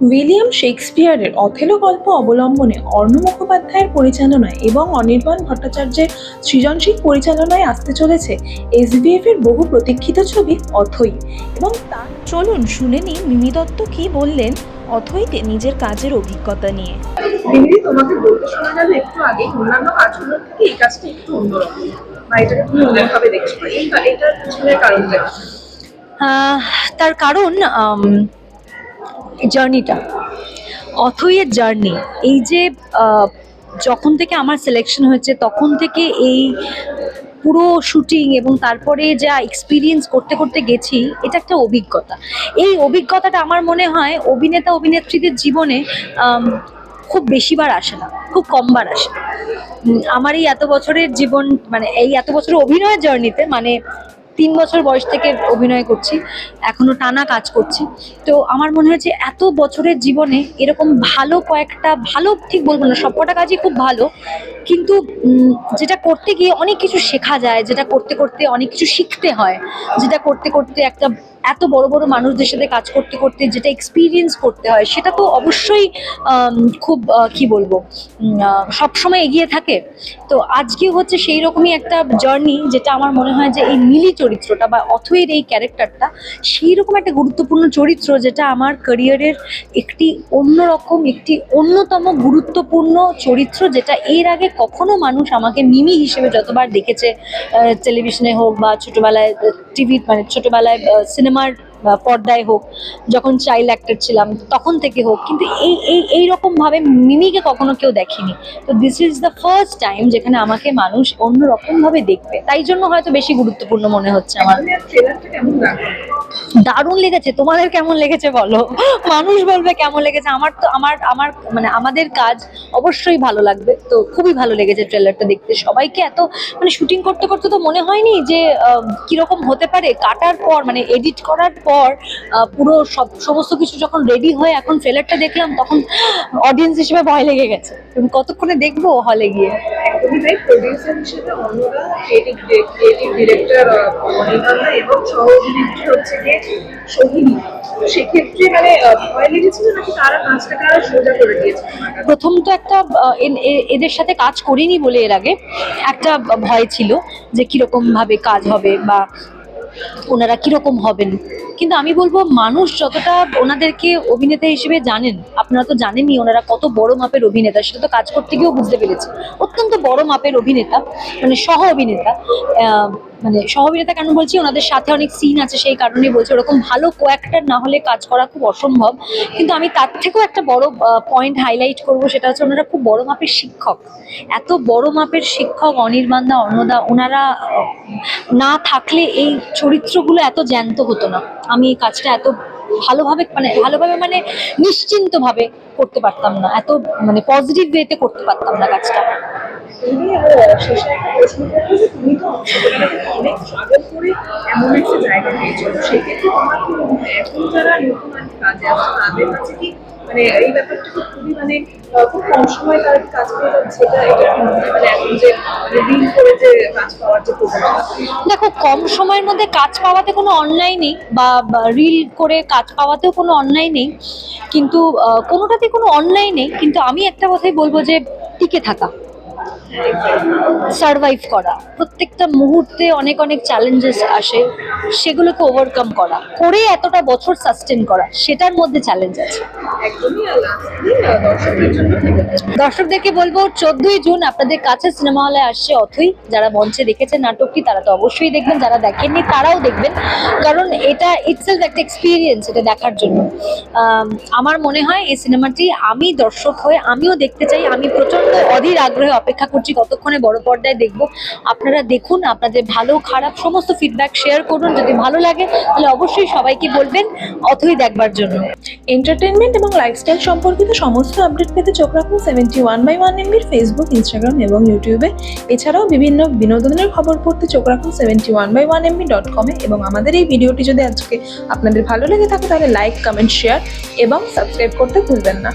William শেক্সপিয়ারের Othello গল্প অবলম্বনে অর্ণ মুখোপাধ্যায়ের পরিচালনায় এবং অনির্বাণ ভট্টাচার্যের সৃজনশীল পরিচালনায় আসতে চলেছে এসবিএফ এর বহু প্রতীক্ষিত ছবি অথই। এবং তার চলুন শুনে নিই মিমি দত্ত কি বললেন অথইতে নিজের কাজের অভিজ্ঞতা নিয়ে। দিদি তোমাকে বলতে শোনা গেল একটু আগে অন্যান্য কাজগুলোর থেকে এই কাজটা একটু অন্যরকম। বা এটাকে তুমি অন্যভাবে দেখছ। এই এটার পিছনের কারণটা কি? তার কারণ জার্নিটা অথইয়ের জার্নি এই যে যখন থেকে আমার সিলেকশন হয়েছে, তখন থেকে এই পুরো শুটিং এবং তারপরে যা এক্সপিরিয়েন্স করতে করতে গেছি, এটা একটা অভিজ্ঞতা। এই অভিজ্ঞতাটা আমার মনে হয় অভিনেতা, অভিনেত্রীদের জীবনে খুব বেশিবার আসে না, খুব কমবার আসে। আমার এই এত বছরের জীবন মানে এই এত বছরের অভিনয়ের জার্নিতে মানে তিন বছর বয়স থেকে অভিনয় করছি, এখনও টানা কাজ করছি। তো আমার মনে হয়েছে এত বছরের জীবনে এরকম ভালো কয়েকটা, ভালো ঠিক বলব না, সবকটা কাজই খুব ভালো কিন্তু যেটা করতে গিয়ে অনেক কিছু শেখা যায়, যেটা করতে করতে অনেক কিছু শিখতে হয়, যেটা করতে করতে একটা এত বড় বড় মানুষদের সাথে কাজ করতে করতে যেটা এক্সপিরিয়েন্স করতে হয়, সেটা তো অবশ্যই খুব কি বলব সবসময় এগিয়ে থাকে। তো আজকে হচ্ছে সেই রকমই একটা জার্নি যেটা আমার মনে হয় যে এই মিলি চরিত্রটা বা অথয়ের এই ক্যারেক্টারটা সেই রকম একটা গুরুত্বপূর্ণ চরিত্র যেটা আমার ক্যারিয়ারের একটি অন্যরকম, একটি অন্যতম গুরুত্বপূর্ণ চরিত্র যেটা এর আগে কখনো মানুষ আমাকে মিমি হিসেবে যতবার দেখেছে টেলিভিশনে হোক বা ছোটবেলায় টিভি মানে ছোটবেলায় সিনেমার পর্দায় হোক, যখন চাইল্ড অ্যাক্টর ছিলাম, তখন থেকে হোক, কিন্তু এই এই এই রকম মিমিকে কখনো কেউ দেখেনি। তো this is the first time যেখানে আমাকে মানুষ অন্যরকম ভাবে দেখবে। তাই জন্য হয়তো বেশি গুরুত্বপূর্ণ মনে হচ্ছে আমার। দারুণ লেগেছে। তোমাদের কেমন লেগেছে বলো? মানুষ বলবে কেমন লেগেছে। আমার তো, আমার আমার মানে আমাদের কাজ অবশ্যই ভালো লাগবে। তো খুবই ভালো লেগেছে ট্রেলারটা দেখতে। সবাইকে এত মানে শুটিং করতে করতে তো মনে হয়নি যে কীরকম হতে পারে। কাটার পর মানে এডিট করার পর পুরো সব, সমস্ত কিছু যখন রেডি হয়ে এখন ট্রেলারটা দেখলাম, তখন অডিয়েন্স হিসেবে ভয় লেগে গেছে। তুমি কতক্ষণে দেখব হলে গিয়ে? প্রডিউসার হিসেবে ক্রিয়েটিভ ক্রিয়েটিভ ডিরেক্টর এবং হচ্ছে গিয়ে সোহিনী। সেক্ষেত্রে মানে প্রথম তো একটা এদের সাথে কাজ করিনি বলে এর আগে একটা ভয় ছিল যে কীরকম ভাবে কাজ হবে বা ওনারা কীরকম হবেন। কিন্তু আমি বলব, মানুষ যতটা ওনাদেরকে অভিনেতা হিসেবে জানেন, আপনারা তো জানেনই ওনারা কত বড় মাপের অভিনেতা, সেটা তো কাজ করতে গিয়েও বুঝতে পেরেছি। অত্যন্ত বড় মাপের অভিনেতা মানে সহ অভিনেতা মানে সহ অভিনেতা কেন বলছি? ওনাদের সাথে অনেক সিন আছে সেই কারণে বলছি। ওরকম ভালো কোয়াক্টার না হলে কাজ করা খুব অসম্ভব। কিন্তু আমি তার থেকেও একটা বড় পয়েন্ট হাইলাইট করব। সেটা হচ্ছে ওনারা খুব বড় মাপের শিক্ষক। এত বড় মাপের শিক্ষক অনির্বাণদা অন্নদা ওনারা না থাকলে এই চরিত্রগুলো এত জ্যান্ত হতো না। আমি এই কাজটা এত ভালোভাবে মানে ভালোভাবে মানে নিশ্চিন্তভাবে করতে পারতাম না। এত মানে পজিটিভ ওয়েতে করতে পারতাম না কাজটা। দেখো, কম সময়ের মধ্যে কাজ পাওয়াতে কোনো অন্যায় নেই বা রিল করে কাজ পাওয়াতেও কোনো অন্যায় নেই। কিন্তু কোনোটাতে কোনো অন্যায় নেই। কিন্তু আমি একটা কথাই বলব যে টিকে থাকা। সারভাইভ করা। প্রত্যেকটা মুহূর্তে অনেক অনেক চ্যালেঞ্জেস আসে সেগুলোকে ওভারকাম করা। করে এতটা বছর সাস্টেন করা সেটার মধ্যে চ্যালেঞ্জ আছে? দর্শকদেরকে বলব চোদ্দই জুন আপনাদের কাছে সিনেমা হলে আসছে অথই। যারা মঞ্চে দেখেছেন নাটকটি তারা তো অবশ্যই দেখবেন। যারা দেখেননি তারাও দেখবেন। কারণ এটা ইটসেলফ একটা এক্সপিরিয়েন্স এটা দেখার জন্য। আমার মনে হয় এই সিনেমাটি আমি দর্শক হয়ে আমিও দেখতে চাই। আমি প্রচণ্ড অধীর আগ্রহে অপেক্ষা করছি কতক্ষণে বড় পর্দায় দেখব। আপনারা দেখুন, আপনাদের ভালো, খারাপ সমস্ত ফিডব্যাক শেয়ার করুন। যদি ভালো লাগে, তাহলে অবশ্যই সবাইকে বলবেন অথই দেখবার জন্য। এন্টারটেনমেন্ট এবং লাইফস্টাইল সম্পর্কিত সমস্ত আপডেট পেতে চোখ রাখুন সেভেন্টি ওয়ান বাই ওয়ান এমবির ফেসবুক ইনস্টাগ্রাম এবং ইউটিউবে এছাড়াও বিভিন্ন বিনোদনের খবর পড়তে চোখ রাখুন seventy one by one MB dot কমে এবং আমাদের এই ভিডিওটি যদি আজকে আপনাদের ভালো লেগে থাকে, তাহলে লাইক কমেন্ট শেয়ার এবং সাবস্ক্রাইব করতে ভুলবেন না।